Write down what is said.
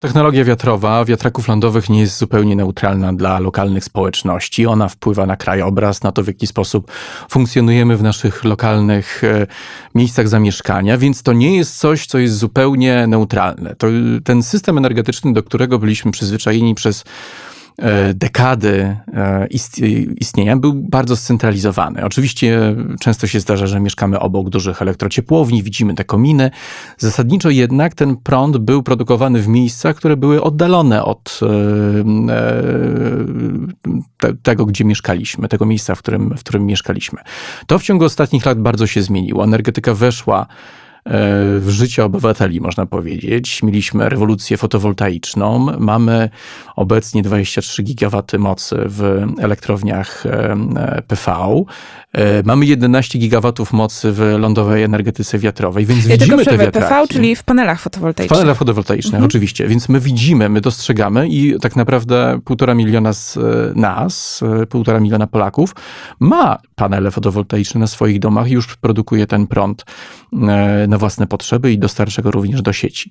Technologia wiatrowa wiatraków lądowych nie jest zupełnie neutralna dla lokalnych społeczności. Ona wpływa na krajobraz, na to, w jaki sposób funkcjonujemy w naszych lokalnych e, miejscach zamieszkania, więc to nie jest coś, co jest zupełnie neutralne. To, ten system energetyczny, do którego byliśmy przyzwyczajeni przez dekady e, ist- istnienia był bardzo scentralizowany. Oczywiście często się zdarza, że mieszkamy obok dużych elektrociepłowni, widzimy te kominy. Zasadniczo jednak ten prąd był produkowany w miejscach, które były oddalone od e, e, te, tego, gdzie mieszkaliśmy, tego miejsca, w którym, w którym mieszkaliśmy. To w ciągu ostatnich lat bardzo się zmieniło. Energetyka weszła e, w życie obywateli, można powiedzieć. Mieliśmy rewolucję fotowoltaiczną. Mamy obecnie 23 gigawaty mocy w elektrowniach e, e, PV. E, Mamy 11 gigawatów mocy w lądowej energetyce wiatrowej, więc Ja widzimy te wiatraki. PV, czyli w panelach W fotowoltaicznych. panelach fotowoltaicznych, Mhm. oczywiście. Więc my widzimy, my dostrzegamy i tak naprawdę półtora miliona z e, nas, e, półtora miliona Polaków ma panele fotowoltaiczne na swoich domach i już produkuje ten prąd e, na własne potrzeby i dostarcza go również do sieci.